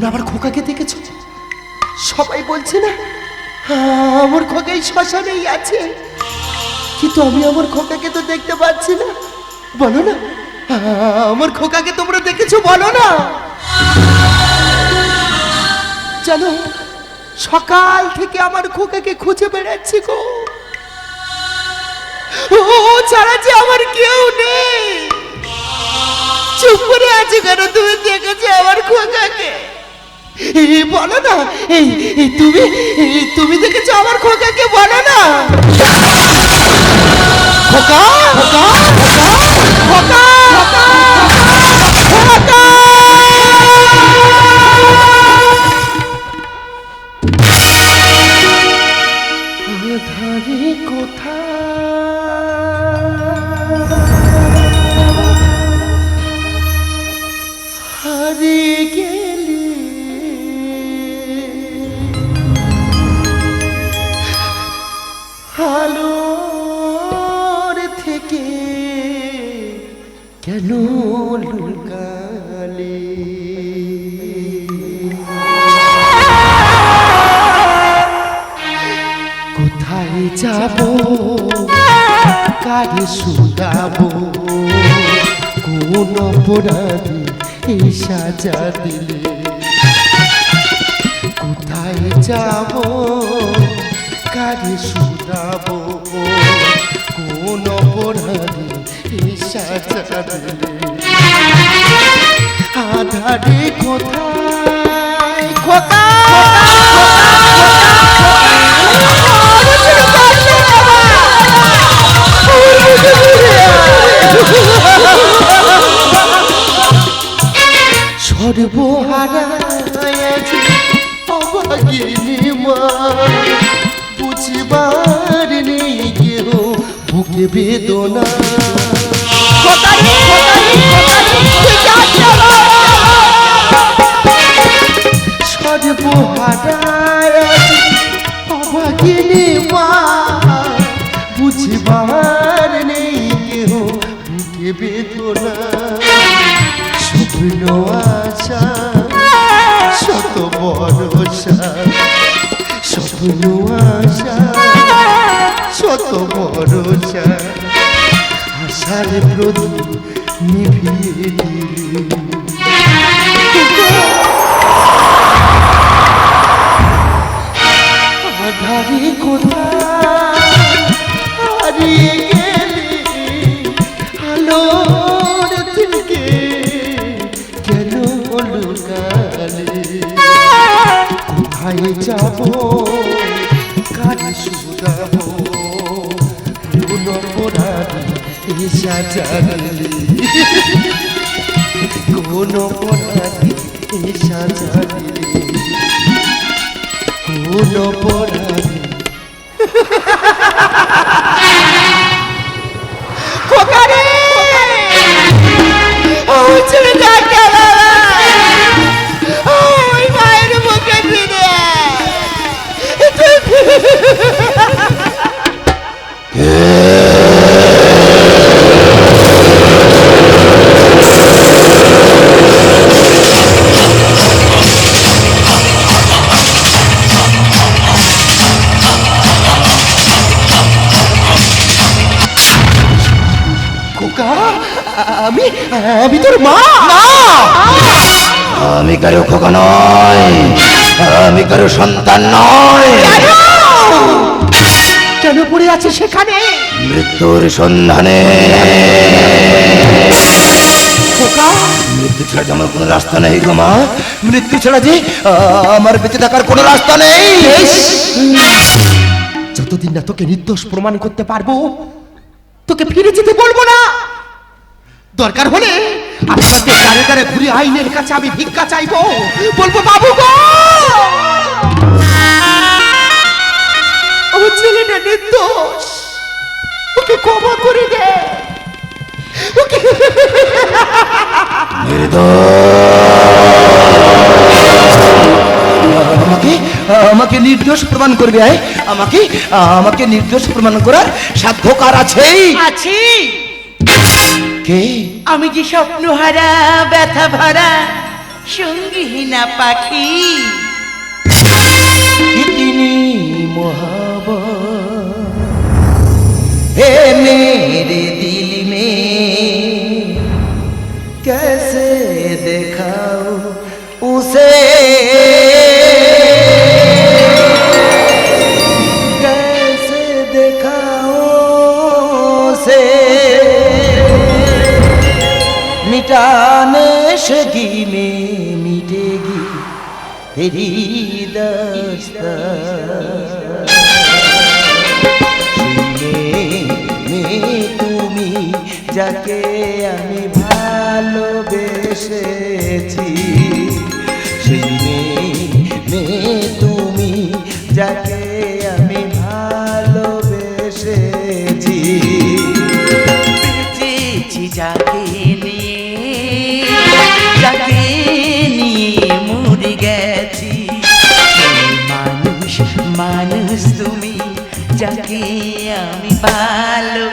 তোমরা আমার খোকাকে দেখেছ? সবাই বলছে না আমার খোকাই শ্মশানেই আছে। কিন্তু আমি আমার খোকাকে তো দেখতে পাচ্ছি না। বলো না আমার খোকাকে তোমরা দেখেছ, বলো না। জানো, সকাল থেকে আমার খোকাকে খুঁজে বেড়াচ্ছি গো। ও, ছাড়া যে আমার কেউ নেই। চুপ করে আছি কেন? তুমি দেখেছ আমার খোকাকে? বলো না তুমি তুমি দেখেছ আমার খোকাকে? বলো না। শুধাবো। কোন অপরাধী এই সাজা দিলে? কোথায় যাব? কারে শুধাবো? কোন অপরাধী এই সাজা দিলে? আধারে কোথায়? খোকা সর্বহারা অবাগিনী মা। বুঝবার নেই কেউ বুকে বেদনা। বেদনা স্বপ্ন আশা শত ভরসা স্বপ্ন আশা শত ভরসা আশার প্রদীপ নিভিয়ে আধারে কোথায়? হারিয়ে যাব কারে শুধাব কোন অপরাধী এসা জানলি কোন অপরাধী এসা জানলি কোন আমি আমি তোর মা আমি কারও খোকা নয় আমি কারও সন্তান নয় কেন পড়ে আছে সেখানে। মৃত্যুর সন্ধানে। মৃত্যু ছাড়া আমার কোনো রাস্তা নেই গো মা? মৃত্যু ছাড়া যে আমার বেঁচে থাকার কোনো রাস্তা নেই। যতদিন না তোকে নির্দোষ প্রমাণ করতে পারব তোকে ফিরে যেতে বলব না। দরকার হলে আপনাদের গাড়ি গাড়ি ঘুরে আইনের কাছে আমি ভিক্ষা চাইব। বলব বাবু গো! আমার ছেলেটা নির্দোষ। ওকে ক্ষমা করে দে। আমাকে আমাকে নির্দোষ প্রমাণ করবে আয়। আমাকে আমাকে নির্দোষ প্রমাণ করার সাধ্য কার আছে? আছি। কে? আমি যে স্বপ্নহারা ব্যথা ভরা সঙ্গীহীনা পাখি। তিনি? মহা मेरे दिल में कैसे दिखाऊं उसे कैसे दिखाऊं उसे मिटाने शगी में मिटेगी तेरी दस्ता যাকে আমি ভালোবেসেছি, সেই মেয়ে তুমি যাকে আমি ভালোবেসেছি। বেঁচেছি যাকে নিয়ে যাকে নিয়ে মরে গেছি। মানুষ মানুষ তুমি যাকে আমি ভালোবেসেছি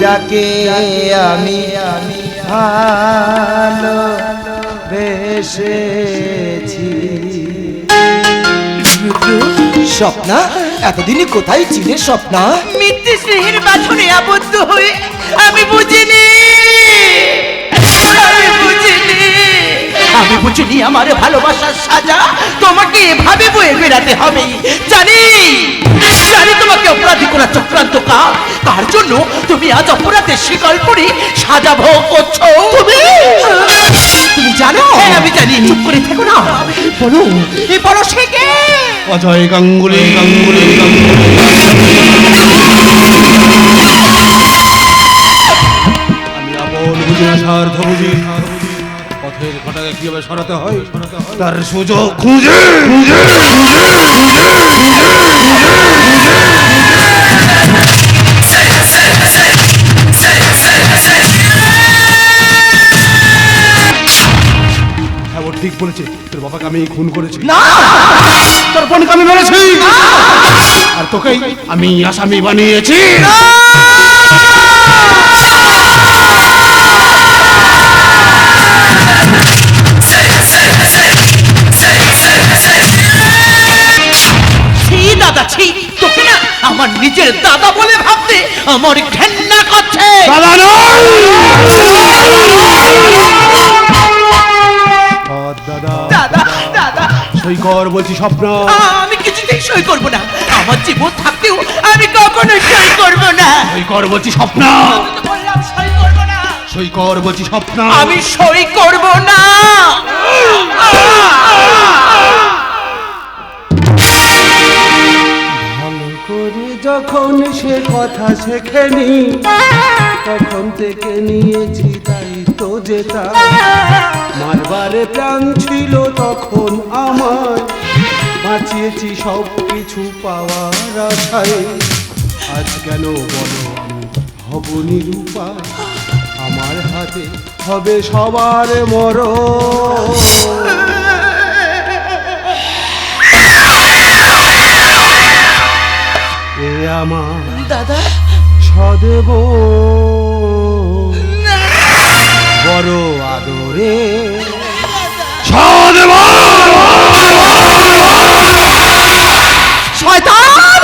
যাকে আমি আমি ভালোবেসেছি স্বপ্না এতদিনই কোথায় ছিলে স্বপ্না? মিথ্যে স্নেহের বাঁধনে আবদ্ধ হয়ে আমি বুঝিনি। আমি বুঝিনি। আমি বুঝিনি আমার ভালোবাসার সাজা। তোমাকে এভাবে বয়ে বেড়াতে হবে জানি। করা চক্রান্ত কার? তার জন্য তুমি আজ অপরাধের স্বীকার করে সাজা ভোগ করছ? তুমি? তুমি জানো? হ্যাঁ আমি জানি। চুপ করে থেকো না। বলো। এ বলো সে কে? অজয় গাঙ্গুলি গাঙ্গুলি গাঙ্গুলি। আমি আপন বুঝি না স্বার্থ বুঝি। পথের ঘটাকে কীভাবে সরাতে হয়? তার সুযোগ খুঁজে। খুঁজে হ্যাঁ ও ঠিক বলেছে। তোর বাবাকে আমি খুন করেছি। তোর বোনকে আমি মেরেছি! আর তোকেই আমি আসামি বানিয়েছি! ছি নিজের দাদা বলে ভাবতে আমার ঘেন্না করছে। দাদা দাদা। দাদা দাদা সই কর বলছি স্বপ্ন। আমি কিছুতেই সই করব না। আমার জীবন থাকতেও আমি কখনো সই করব না। সই কর বলছি স্বপ্ন। সই কর বলছি স্বপ্ন। আমি সই করব না। যখন সে কথা শেখেনি, তখন থেকে নিয়েছি তো যেটা মারবারে প্রাণ ছিল তখন আমার, বাঁচিয়েছি সব কিছু পাওয়ার আশায়। আজ কেন বলো আমি হব নিরূপায়? আমার হাতে হবে সবার মরণ। আমার দাদা। সদেব। বড় আদরে। সদেব! শয়তান!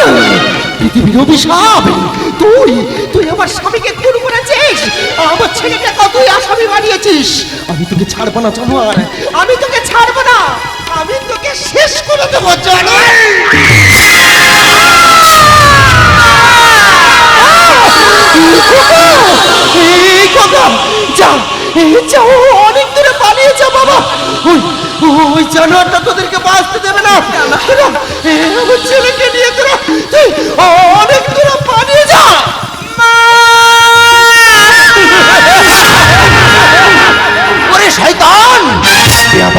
পৃথিবীর অভিশাপ! তুই তুই আমার স্বামীকে খুন করেছিস! আমার ছেলেকে তো তুই আসামি বানিয়েছিস? আমি তোকে ছাড়বো না জানোয়ার। আমি তোকে ছাড়বো না। আমি তোকে শেষ করে দেবো জানোয়ার। এই কথা যা এই যা অনেক দূরে পালিয়ে যা বাবা। ওই ওই জানোয়ারটা তোদেরকে বাঁচতে দেবে না। তোরা, আমার ছেলেকে নিয়ে তোরা তুই অনেক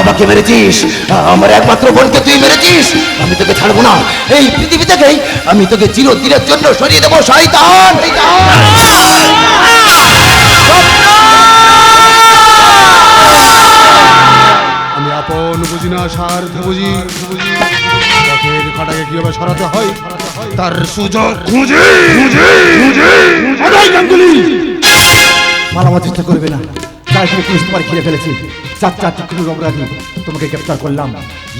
আমাকে মেরেছিস? আমার একমাত্র বোনকে তুই মেরেছিস? আমি তোকে ছাড়বো না। এই পৃথিবী থেকেই আমি তোকে চিরদিনের জন্য সরিয়ে দেবো শয়তান! আমি আপন বুঝি না স্বার্থ বুঝি। পথের কাটাকে কীভাবে সরাতে হয় তার সুযোগ খুঁজে খুঁজে খুঁজে। গাঙ্গুলি! চেষ্টা করবে না। যাই পুলিশ তোমার ঘিরে ফেলেছি? চার খুনের অপরাধী। তোমাকে গ্রেপ্তার করলাম।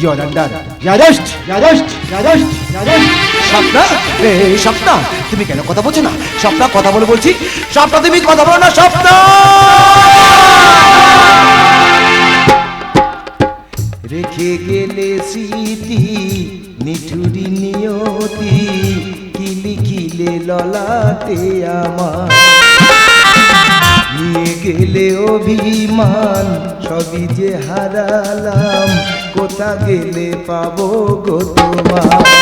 Your under arrest arrest arrest arrest Swapna? তুমি কেন কথা বলছো না? স্বপ্না, কথা বলে বলছি। স্বপ্না, তুমি কথা বলো না, স্বপ্না! রেখে গেলে স্মৃতি, নিঠুরি নিয়তি কিলি কিলে ললাটে আমার। নিয়ে গেলে অভিমান সবই যে হারালাম কোথা গেলে পাবো গো তোমার?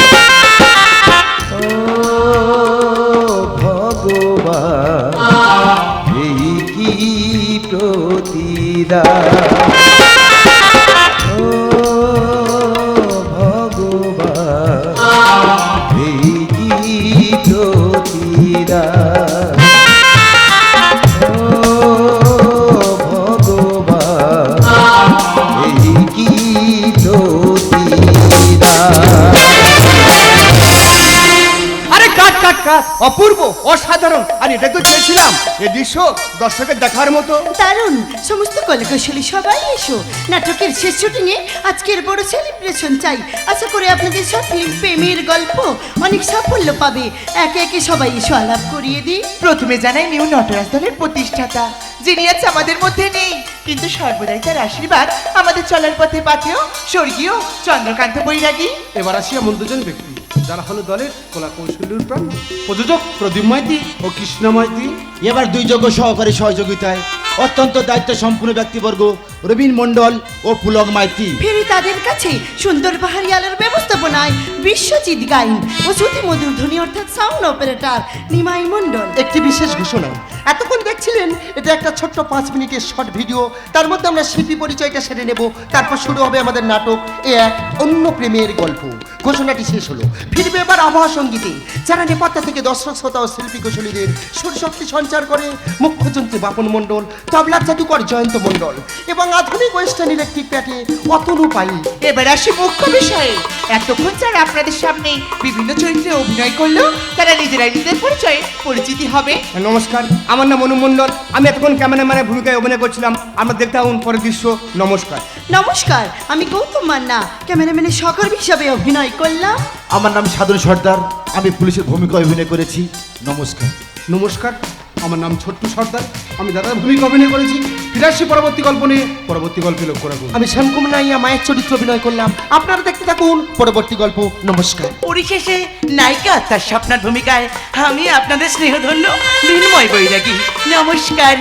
কাট অপূর্ব অসাধারণ। আর এটা তো চেয়েছিলাম এই দৃশ্য দর্শকের দেখার মতো। দারুণ। সমস্ত কলাকুশলী সবাই এসো। নাটকের শেষ শুটিংয়ে আজকের বড় সেলিব্রেশন চাই। আশা করি আপনাদের সব ফিল্ম প্রেমের গল্প অনেক সাফল্য পাবে। একে একে সবাই এসো আলাপ করিয়ে দিই। প্রথমে জানাই নিউ নটরাজ দলের প্রতিষ্ঠাতা। যিনি আজ আমাদের মধ্যে নেই কিন্তু সর্বদাই তার আশীর্বাদ আমাদের চলার পথে পাথেও স্বর্গীয় চন্দ্রকান্ত বৈরাগী। এবার আসি এমন দুজন ব্যক্তি যারা হলো দলের কলা কৌশলীর প্রাণ প্রযোজক প্রদীপ মাইতি ও কৃষ্ণ মাইতি। এবার দুই যোগ্য সহকারী সহযোগিতায় অত্যন্ত দায়িত্ব সম্পূর্ণ ব্যক্তিবর্গ রবীন মণ্ডল ও পুলক মাইতি। ফেরি তাদের কাছে সুন্দর পাহাড়ি আলোর ব্যবস্থাপনায় বিশ্বজিৎ গাইন ও শ্রুতি মধুর ধ্বনি অর্থাৎ সাউন্ড অপারেটর নিমাই মণ্ডল। একটি বিশেষ ঘোষণা। এতক্ষণ দেখছিলেন এটা একটা ছোট্ট পাঁচ মিনিটের শর্ট ভিডিও তার মধ্যে আমরা শিল্পী পরিচয়টা সেরে নেব। তারপর শুরু হবে আমাদের নাটক এ এক অন্য প্রেমের গল্প। ঘোষণাটি শেষ হলো। ফিরবে এবার আবহাওয়া সঙ্গীতে। যারা নেপথ্য থেকে দর্শক শ্রোতা ও শিল্পী কুশলীদের সুরশক্তি সঞ্চার করে মুখ্যযন্ত্রী বাপন মণ্ডল তবলার জাদুকর জয়ন্ত মণ্ডল। এবং আধুনিক ওয়েস্টার্ন ইলেকট্রিক প্যাটে অতনু পাই এবার আসি মুখ্য বিষয়ে। এতক্ষণ যারা আপনাদের সামনে বিভিন্ন চরিত্রে অভিনয় করল তারা নিজেরাই নিজেদের পরিচয়ে পরিচিতি হবে। নমস্কার আমার নাম অনুমণ্ডল আমি এতক্ষণ ক্যামেরাম্যানের ভূমিকায় অভিনয় করছিলাম। আমরা দেখতে হন পরের দৃশ্য। নমস্কার। নমস্কার আমি গৌতম মান্না ক্যামেরাম্যানের সহকর্মী হিসাবে অভিনয় করলাম। আমার নাম সাধন সর্দার। আমি পুলিশের ভূমিকা অভিনয় করেছি। নমস্কার। নমস্কার আমার নাম ছোট্টু সর্দার। আমি দাদার ভূমিকা অভিনয় করেছি। ফিরে আসছি পরবর্তী গল্প নিয়ে পরবর্তী গল্পে লক্ষ্য রাখুন। আমি শ্যামকুম নাইয়া মায়ের চরিত্র অভিনয় করলাম। আপনারা দেখতে থাকুন পরবর্তী গল্প। নমস্কার। পরিশেষে নায়িকা তার স্বপ্নার ভূমিকায় আমি আপনাদের স্নেহধন্য মৃন্ময় বৈরাগী। নমস্কার।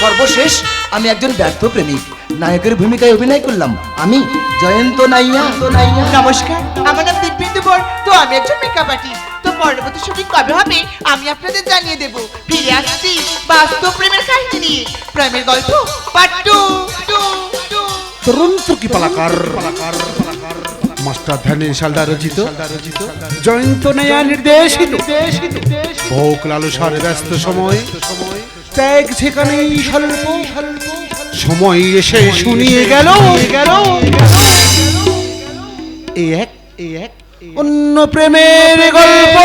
সর্বশেষ আমি একজন ব্যর্থ প্রেমিক। নায়কের ভূমিকায় অভিনয় করলাম। আমি, জয়ন্ত নাইয়া। তো নাইয়া নমস্কার। আমার নাম দিব্যেন্দু বর। তো আমি একজন মেকআপ আর্টিস্ট তো পরবর্তী শুটিং কবে হবে? আমি আপনাদের জানিয়ে দেব। ফিরে আসছি বাস্তব প্রেমের কাহিনী। প্রেমের গল্প পার্ট টু তরুণ তুর্কি পালাকার। মাস্টার ধ্যানের সালদা রচিত। জয়ন্ত নেয়া নির্দেশিত। ভোগ লালসার ব্যস্ত সময়। ত্যাগ সেখানেই স্বল্প। সময় এসে শুনিয়ে গেল। গেল। এই এক এই এক অন্য প্রেমের গল্প।